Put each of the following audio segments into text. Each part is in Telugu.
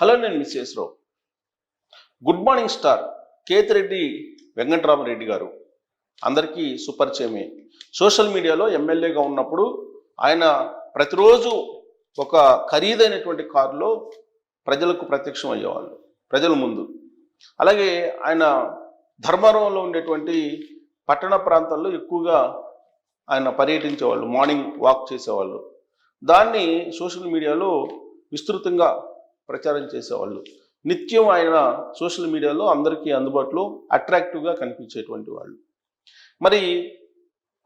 హలో నేను Mrs Rao good morning star Ketireddy Venkataramareddy గారు. అందరికీ సుపరిచయమే. సోషల్ మీడియాలో ఎమ్మెల్యేగా ఉన్నప్పుడు ఆయన ప్రతిరోజు ఒక ఖరీదైనటువంటి కారులో ప్రజలకు ప్రత్యక్షం అయ్యేవాళ్ళు ప్రజల ముందు. అలాగే ఆయన ధర్మవరంలో ఉండేటువంటి పట్టణ ప్రాంతాల్లో ఎక్కువగా ఆయన పర్యటించేవాళ్ళు మార్నింగ్ వాక్ చేసేవాళ్ళు. దాన్ని సోషల్ మీడియాలో విస్తృతంగా ప్రచారం చేసేవాళ్ళు. నిత్యం ఆయన సోషల్ మీడియాలో అందరికీ అందుబాటులో అట్రాక్టివ్గా కనిపించేటువంటి వాళ్ళు. మరి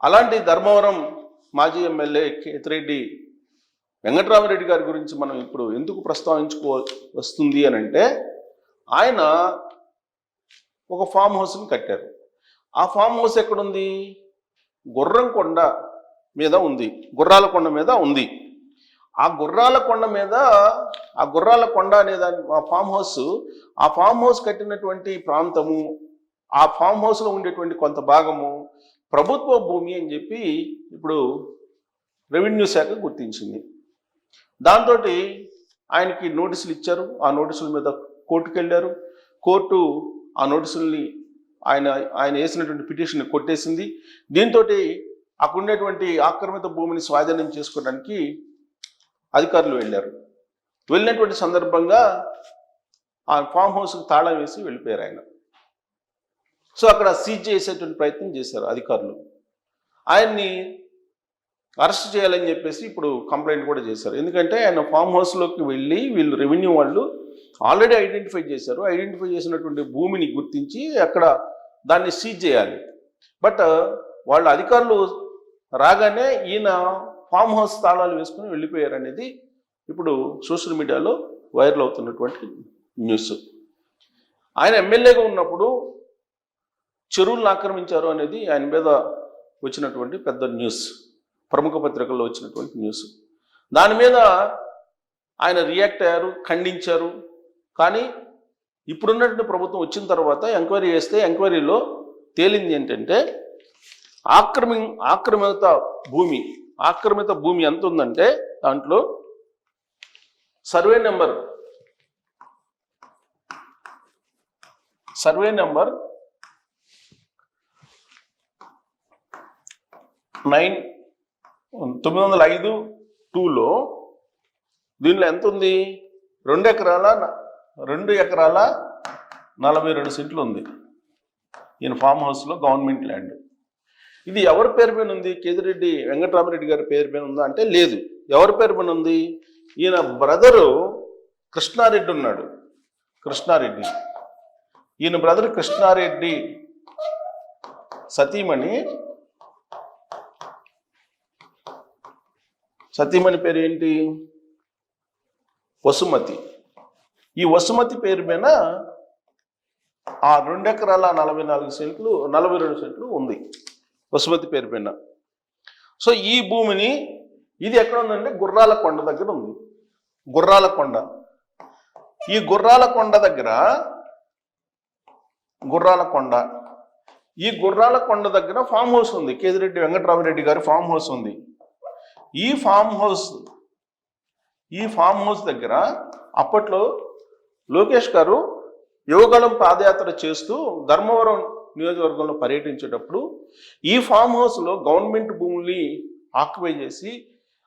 అలాంటి ధర్మవరం మాజీ ఎమ్మెల్యే కేతిరెడ్డి వెంకటరామరెడ్డి గారి గురించి మనం ఇప్పుడు ఎందుకు ప్రస్తావించుకో వస్తుంది అని అంటే ఆయన ఒక ఫామ్ హౌస్ని కట్టారు. ఆ ఫామ్ హౌస్ ఎక్కడుంది? గుర్రం కొండ మీద ఉంది. గుర్రాల కొండ మీద ఉంది. ఆ గుర్రాల కొండ మీద ఆ గుర్రాల కొండ అనే దాని ఆ ఫామ్ హౌస్ ఆ ఫామ్ హౌస్ కట్టినటువంటి ప్రాంతము ఆ ఫామ్ హౌస్లో ఉండేటువంటి కొంత భాగము ప్రభుత్వ భూమి అని చెప్పి ఇప్పుడు రెవెన్యూ శాఖ గుర్తించింది. దాంతో ఆయనకి నోటీసులు ఇచ్చారు. ఆ నోటీసుల మీద కోర్టుకు వెళ్ళారు కోర్టు ఆ నోటీసుల్ని ఆయన ఆయన వేసినటువంటి పిటిషన్ కొట్టేసింది. దీంతో అక్కడ ఉండేటువంటి ఆక్రమిత భూమిని స్వాధీనం చేసుకోవడానికి అధికారులు వెళ్ళారు. వెళ్ళినటువంటి సందర్భంగా ఆ ఫామ్ హౌస్కి తాళం వేసి వెళ్ళిపోయారు ఆయన. సో అక్కడ సీజ్ చేసేటువంటి ప్రయత్నం చేశారు అధికారులు. ఆయన్ని అరెస్ట్ చేయాలని చెప్పేసి ఇప్పుడు కంప్లైంట్ కూడా చేశారు. ఎందుకంటే ఆయన ఫామ్ హౌస్లోకి వెళ్ళి వీళ్ళు రెవెన్యూ వాళ్ళు ఆల్రెడీ ఐడెంటిఫై చేశారు. ఐడెంటిఫై చేసినటువంటి భూమిని గుర్తించి అక్కడ దాన్ని సీజ్ చేయాలి. బట్ వాళ్ళ అధికారులు రాగానే ఈయన ఫామ్ హౌస్ తాళాలు వేసుకుని వెళ్ళిపోయారు అనేది ఇప్పుడు సోషల్ మీడియాలో వైరల్ అవుతున్నటువంటి న్యూస్. ఆయన ఎమ్మెల్యేగా ఉన్నప్పుడు చెరువులను ఆక్రమించారు అనేది ఆయన మీద వచ్చినటువంటి పెద్ద న్యూస్. ప్రముఖ పత్రికల్లో వచ్చినటువంటి న్యూస్. దాని మీద ఆయన రియాక్ట్ అయ్యారు ఖండించారు. కానీ ఇప్పుడున్నటువంటి ప్రభుత్వం వచ్చిన తర్వాత ఎంక్వైరీ చేస్తే ఎంక్వైరీలో తేలింది ఏంటంటే ఆక్రమి ఆక్రమిత భూమి ఆక్రమిత భూమి ఎంత ఉందంటే దాంట్లో survey number survey number nine తొమ్మిది వందల ఐదు టూలో దీనిలో ఎంత ఉంది? రెండు ఎకరాల రెండు ఎకరాల నలభై రెండు సెంట్లు ఉంది. ఈయన ఫామ్ హౌస్లో గవర్నమెంట్ ల్యాండ్. ఇది ఎవరి పేరు మీద ఉంది? కేదిరెడ్డి వెంకటరామరెడ్డి గారి పేరు మీద ఉందా? అంటే లేదు. ఎవరి పేరు మీద ఉంది? ఈయన బ్రదరు కృష్ణారెడ్డి ఉన్నాడు. కృష్ణారెడ్డి. ఈయన బ్రదర్ కృష్ణారెడ్డి. సతీమణి. సతీమణి పేరు ఏంటి వసుమతి. ఈ వసుమతి పేరు మీద ఆ రెండు ఎకరాల నలభై నాలుగు సెంట్లు నలభై రెండు సెంట్లు ఉంది. వసుమతి పేరు సో ఈ భూమిని ఇది ఎక్కడ ఉందంటే గుర్రాల కొండ దగ్గర ఉంది. గుర్రాల కొండ. ఈ గుర్రాల కొండ దగ్గర గుర్రాల కొండ. ఈ గుర్రాల కొండ దగ్గర ఫామ్ హౌస్ ఉంది. కేజిరెడ్డి వెంకటరామరెడ్డి గారి ఫామ్ హౌస్ ఉంది. ఈ ఫామ్ హౌస్ ఈ ఫామ్ హౌస్ దగ్గర అప్పట్లో లోకేష్ గారు యువగళం పాదయాత్ర చేస్తూ ధర్మవరం నియోజకవర్గంలో పర్యటించేటప్పుడు ఈ ఫామ్ హౌస్లో గవర్నమెంట్ భూముల్ని ఆక్యుపై చేసి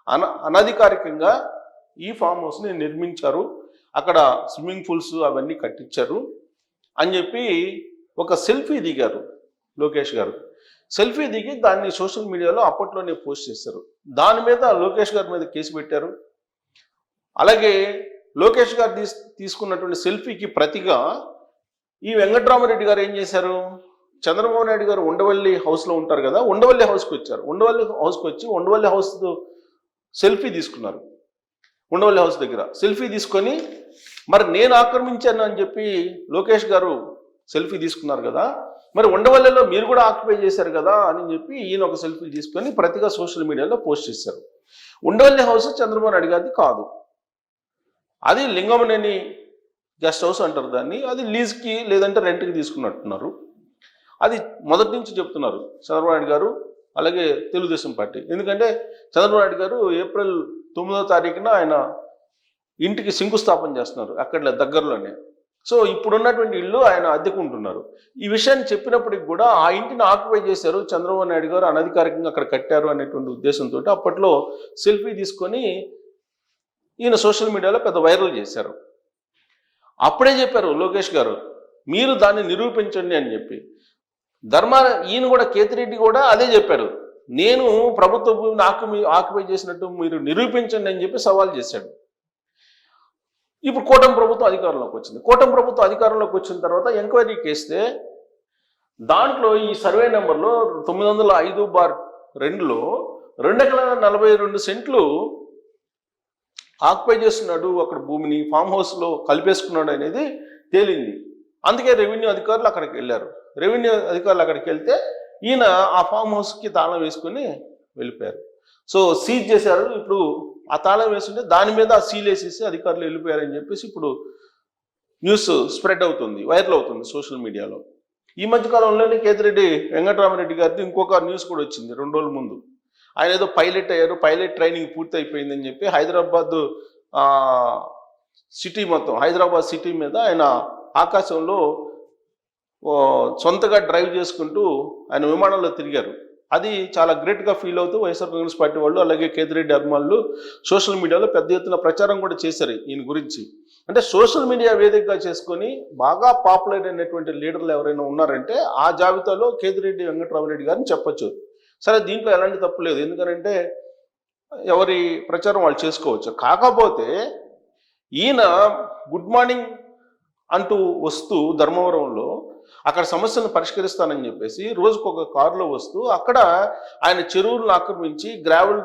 అన అనధికారికంగా ఈ ఫామ్ హౌస్ని నిర్మించారు. అక్కడ స్విమ్మింగ్ పూల్స్ అవన్నీ కట్టించారు. అని చెప్పి ఒక సెల్ఫీ దిగారు లోకేష్ గారు. సెల్ఫీ దిగి దాన్ని సోషల్ మీడియాలో అప్పట్లోనే పోస్ట్ చేశారు. దాని మీద లోకేష్ గారి మీద కేసు పెట్టారు. అలాగే లోకేష్ గారు తీసుకున్నటువంటి సెల్ఫీకి ప్రతిగా ఈ వెంకట్రామరెడ్డి గారు ఏం చేశారు? చంద్రబాబు నాయుడు గారు ఉండవల్లి హౌస్లో ఉంటారు కదా ఉండవల్లి హౌస్కి వచ్చారు. ఉండవల్లి హౌస్కి వచ్చి ఉండవల్లి హౌస్ సెల్ఫీ తీసుకున్నారు. ఉండవల్లి హౌస్ దగ్గర సెల్ఫీ తీసుకొని మరి నేను ఆక్రమించాను అని చెప్పి లోకేష్ గారు సెల్ఫీ తీసుకున్నారు కదా మరి ఉండవల్లిలో మీరు కూడా ఆక్యుపై చేశారు కదా అని చెప్పి ఈయన ఒక సెల్ఫీ తీసుకొని ప్రతిగా సోషల్ మీడియాలో పోస్ట్ చేశారు. ఉండవల్లి హౌస్ చంద్రబాబు నాయుడు గారిది కాదు. అది లింగమనేని గెస్ట్ హౌస్ అంటారు దాన్ని అది లీజ్కి లేదంటే రెంట్కి తీసుకున్నట్టున్నారు. అది మొదటి నుంచి చెప్తున్నారు చంద్రబాబు నాయుడు గారు అలాగే తెలుగుదేశం పార్టీ. ఎందుకంటే చంద్రబాబు నాయుడు గారు ఏప్రిల్ తొమ్మిదో తారీఖున ఆయన ఇంటికి శంకుస్థాపన చేస్తున్నారు అక్కడ దగ్గరలోనే. సో ఇప్పుడున్నటువంటి ఇల్లు ఆయన అద్దెకుంటున్నారు. ఈ విషయాన్ని చెప్పినప్పటికి కూడా ఆ ఇంటిని ఆక్యుపై చేశారు చంద్రబాబు నాయుడు గారు అనధికారికంగా అక్కడ కట్టారు అనేటువంటి ఉద్దేశంతో అప్పట్లో సెల్ఫీ తీసుకొని ఈయన సోషల్ మీడియాలో పెద్ద వైరల్ చేశారు. అప్పుడే చెప్పారు లోకేష్ గారు మీరు దాన్ని నిరూపించండి అని చెప్పి. ధర్మ ఈయన కూడా కేతిరెడ్డి కూడా అదే చెప్పారు నేను ప్రభుత్వ భూమిని ఆక్యుపై ఆక్యుపై చేసినట్టు మీరు నిరూపించండి అని చెప్పి సవాల్ చేశాడు. ఇప్పుడు కూటమి ప్రభుత్వం అధికారంలోకి వచ్చింది. కూటమి ప్రభుత్వం అధికారంలోకి వచ్చిన తర్వాత ఎంక్వైరీ చేస్తే దాంట్లో ఈ సర్వే నెంబర్లో తొమ్మిది వందల ఐదు బార్ రెండులో రెండు ఎకరాల నలభై రెండు సెంట్లు ఆక్యుపై చేస్తున్నాడు అక్కడ భూమిని ఫామ్ హౌస్లో కలిపేసుకున్నాడు అనేది తేలింది. అందుకే రెవెన్యూ అధికారులు అక్కడికి వెళ్ళారు. రెవెన్యూ అధికారులు అక్కడికి వెళ్తే ఈయన ఆ ఫామ్ హౌస్కి తాళం వేసుకొని వెళ్ళిపోయారు. సో సీజ్ చేశారు. ఇప్పుడు ఆ తాళం వేస్తుంటే దాని మీద ఆ సీల్ వేసేసి అధికారులు వెళ్ళిపోయారని చెప్పేసి ఇప్పుడు న్యూస్ స్ప్రెడ్ అవుతుంది వైరల్ అవుతుంది సోషల్ మీడియాలో. ఈ మధ్య కాలంలోనే కేతిరెడ్డి వెంకటరామరెడ్డి గారిది ఇంకొక న్యూస్ కూడా వచ్చింది రెండు రోజుల ముందు. ఆయన ఏదో పైలట్ అయ్యారు పైలట్ ట్రైనింగ్ పూర్తి అయిపోయిందని చెప్పి హైదరాబాద్ సిటీ మొత్తం హైదరాబాద్ సిటీ మీద ఆయన ఆకాశంలో సొంతగా డ్రైవ్ చేసుకుంటూ ఆయన విమానంలో తిరిగారు. అది చాలా గ్రేట్గా ఫీల్ అవుతూ వైఎస్ఆర్ కాంగ్రెస్ పార్టీ వాళ్ళు అలాగే కేతిరెడ్డి అభిమానులు సోషల్ మీడియాలో పెద్ద ఎత్తున ప్రచారం కూడా చేశారు ఈయన గురించి. అంటే సోషల్ మీడియా వేదికగా చేసుకొని బాగా పాపులర్ అయినటువంటి లీడర్లు ఎవరైనా ఉన్నారంటే ఆ జాబితాలో కేతిరెడ్డి వెంకటరామరెడ్డి గారిని చెప్పొచ్చు. సరే దీంట్లో ఎలాంటి తప్పు లేదు. ఎందుకంటే ఎవరి ప్రచారం వాళ్ళు చేసుకోవచ్చు. కాకపోతే ఈయన గుడ్ మార్నింగ్ అంటూ వస్తూ ధర్మవరంలో అక్కడ సమస్యలను పరిష్కరిస్తానని చెప్పేసి రోజుకు ఒక కారులో వస్తూ అక్కడ ఆయన చెరువులను ఆక్రమించి గ్రావెల్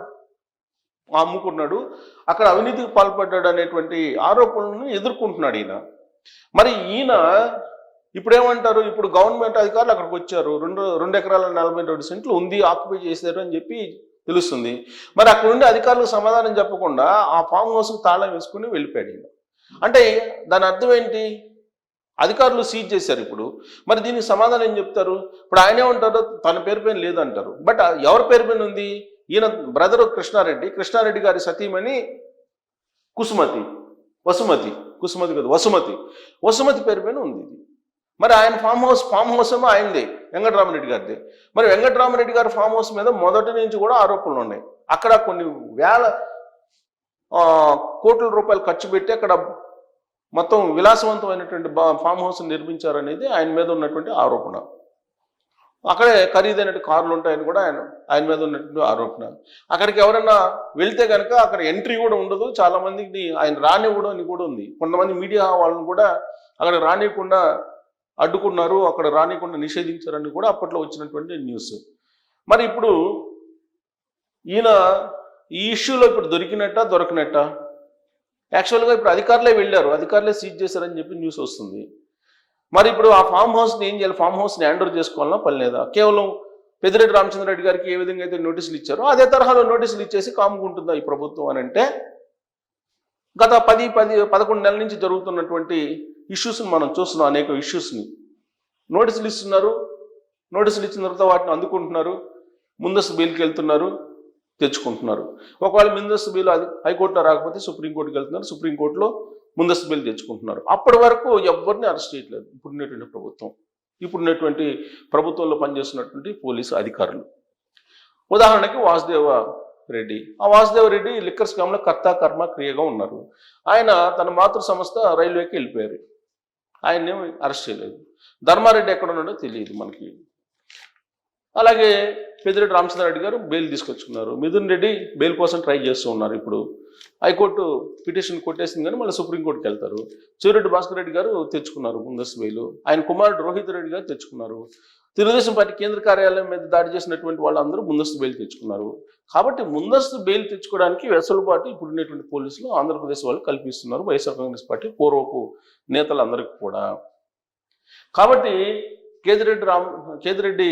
అమ్ముకున్నాడు. అక్కడ అవినీతికి పాల్పడ్డాడు అనేటువంటి ఆరోపణలను ఎదుర్కొంటున్నాడు ఈయన. మరి ఈయన ఇప్పుడేమంటారు? ఇప్పుడు గవర్నమెంట్ అధికారులు అక్కడికి వచ్చారు. రెండు రెండు ఎకరాల నలభై రెండు సెంట్లు ఉంది ఆక్యుపై చేశారు అని చెప్పి తెలుస్తుంది. మరి అక్కడ ఉండి అధికారులకు సమాధానం చెప్పకుండా ఆ ఫామ్ హౌస్కి తాళం వేసుకుని వెళ్ళిపోయాడు ఈయన. అంటే దాని అర్థం ఏంటి? అధికారులు సీజ్ చేశారు ఇప్పుడు. మరి దీనికి సమాధానం ఏం చెప్తారు? ఇప్పుడు ఆయనే ఉంటారు తన పేరు పైన లేదంటారు. బట్ ఎవరి పేరు పైన ఉంది? ఈయన బ్రదరు కృష్ణారెడ్డి. కృష్ణారెడ్డి గారి సతీమణి కుసుమతి. వసుమతి. కుసుమతి కదా వసుమతి. వసుమతి పేరు పైన ఉంది ఇది. మరి ఆయన ఫామ్ హౌస్ ఫామ్ హౌస్ ఏమో ఆయనదే వెంకటరామరెడ్డి గారిది. మరి వెంకటరామరెడ్డి గారి ఫామ్ హౌస్ మీద మొదటి నుంచి కూడా ఆరోపణలు ఉన్నాయి. అక్కడ కొన్ని వేల కోట్ల రూపాయలు ఖర్చు పెట్టి అక్కడ మొత్తం విలాసవంతమైనటువంటి ఫామ్ హౌస్ నిర్మించారనేది ఆయన మీద ఉన్నటువంటి ఆరోపణ. అక్కడే ఖరీదైనటువంటి కార్లు ఉంటాయని కూడా ఆయన ఆయన మీద ఉన్నటువంటి ఆరోపణ. అక్కడికి ఎవరైనా వెళ్తే కనుక అక్కడ ఎంట్రీ కూడా ఉండదు. చాలా మందికి ఆయన రానివ్వడం అని కూడా ఉంది. కొంతమంది మీడియా వాళ్ళని కూడా అక్కడ రానియకుండా అడ్డుకున్నారు అక్కడ రానియకుండా నిషేధించారని కూడా అప్పట్లో వచ్చినటువంటి న్యూస్. మరి ఇప్పుడు ఈయన ఈ ఇష్యూలో ఇప్పుడు దొరికినట్ట దొరకనట్ట? యాక్చువల్గా ఇప్పుడు అధికారులే వెళ్ళారు. అధికారులే సీజ్ చేశారని చెప్పి న్యూస్ వస్తుంది. మరి ఇప్పుడు ఆ ఫామ్ హౌస్ని ఏం చేయాలి? ఫామ్ హౌస్ని హ్యాండ్ ఓవర్ చేసుకోవాలన్నా పని లేదా కేవలం పెద్దిరెడ్డి రామచంద్రరెడ్డి గారికి ఏ విధంగా అయితే నోటీసులు ఇచ్చారో అదే తరహాలో నోటీసులు ఇచ్చేసి కాముకుంటుందా ఈ ప్రభుత్వం అని అంటే గత పది పది పదకొండు నెలల నుంచి జరుగుతున్నటువంటి ఇష్యూస్ని మనం చూస్తున్నాం అనేక ఇష్యూస్ని నోటీసులు ఇస్తున్నారు. నోటీసులు ఇచ్చిన తర్వాత వాటిని అందుకుంటున్నారు. ముందస్తు బెయిల్కి వెళ్తున్నారు. తెచ్చుకుంటున్నారు. ఒకవేళ ముందస్తు బిల్లు అది హైకోర్టులో రాకపోతే సుప్రీంకోర్టుకి వెళ్తున్నారు. సుప్రీంకోర్టులో ముందస్తు బిల్లు తెచ్చుకుంటున్నారు. అప్పటి వరకు ఎవరిని అరెస్ట్ చేయట్లేదు. ఇప్పుడున్నటువంటి ప్రభుత్వం. ఇప్పుడున్నటువంటి ప్రభుత్వంలో పనిచేస్తున్నటువంటి పోలీసు అధికారులు. ఉదాహరణకి వాసుదేవ రెడ్డి. ఆ వాసుదేవ రెడ్డి లిక్కర్ స్కామ్లో కర్త కర్మ క్రియగా ఉన్నారు. ఆయన తన మాతృ సంస్థ రైల్వేకి వెళ్ళిపోయారు. ఆయన్ని అరెస్ట్ చేయలేదు. ధర్మారెడ్డి ఎక్కడ ఉన్నాడో తెలియదు మనకి. అలాగే పెద్దిరెడ్డి రామచంద్రారెడ్డి గారు బెయిల్ తీసుకొచ్చుకున్నారు. మిథున్ రెడ్డి బెయిల్ కోసం ట్రై చేస్తూ ఉన్నారు ఇప్పుడు. హైకోర్టు పిటిషన్ కొట్టేసింది కానీ మళ్ళీ సుప్రీంకోర్టుకి వెళ్తారు. చివరెడ్డి భాస్కర్ రెడ్డి గారు తెచ్చుకున్నారు ముందస్తు బెయిల్. ఆయన కుమారుడు రోహిత్ రెడ్డి గారు తెచ్చుకున్నారు. తెలుగుదేశం పార్టీ కేంద్ర కార్యాలయం మీద దాడి చేసినటువంటి వాళ్ళందరూ ముందస్తు బెయిల్ తెచ్చుకున్నారు. కాబట్టి ముందస్తు బెయిల్ తెచ్చుకోవడానికి వెసులుబాటు ఇప్పుడున్నటువంటి పోలీసులు ఆంధ్రప్రదేశ్ వాళ్ళు కల్పిస్తున్నారు. వైఎస్ఆర్ కాంగ్రెస్ పార్టీ పూర్వపు నేతలందరికీ కూడా. కాబట్టి కేదిరెడ్డి రామ్ కేదిరెడ్డి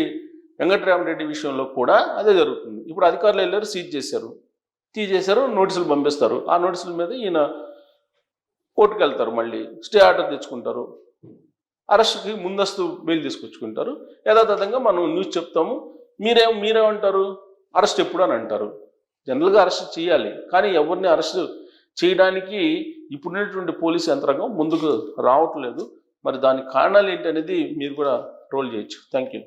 వెంకటరామరెడ్డి విషయంలో కూడా అదే జరుగుతుంది. ఇప్పుడు అధికారులు వెళ్ళారు సీజ్ చేశారు. తీసేశారు చేశారు నోటీసులు పంపిస్తారు. ఆ నోటీసుల మీద ఈయన కోర్టుకు వెళ్తారు మళ్ళీ. స్టే ఆర్డర్ తెచ్చుకుంటారు. అరెస్ట్కి ముందస్తు బెయిల్ తీసుకొచ్చుకుంటారు. యథాతథంగా మనం న్యూస్ చెప్తాము. మీరేం మీరేమంటారు? అరెస్ట్ ఎప్పుడు అని అంటారు. జనరల్గా అరెస్ట్ చేయాలి. కానీ ఎవరిని అరెస్ట్ చేయడానికి ఇప్పుడున్నటువంటి పోలీస్ యంత్రాంగం ముందుకు రావట్లేదు. మరి దానికి కారణాలు ఏంటి అనేది మీరు కూడా రోల్ చేయొచ్చు. Thank you.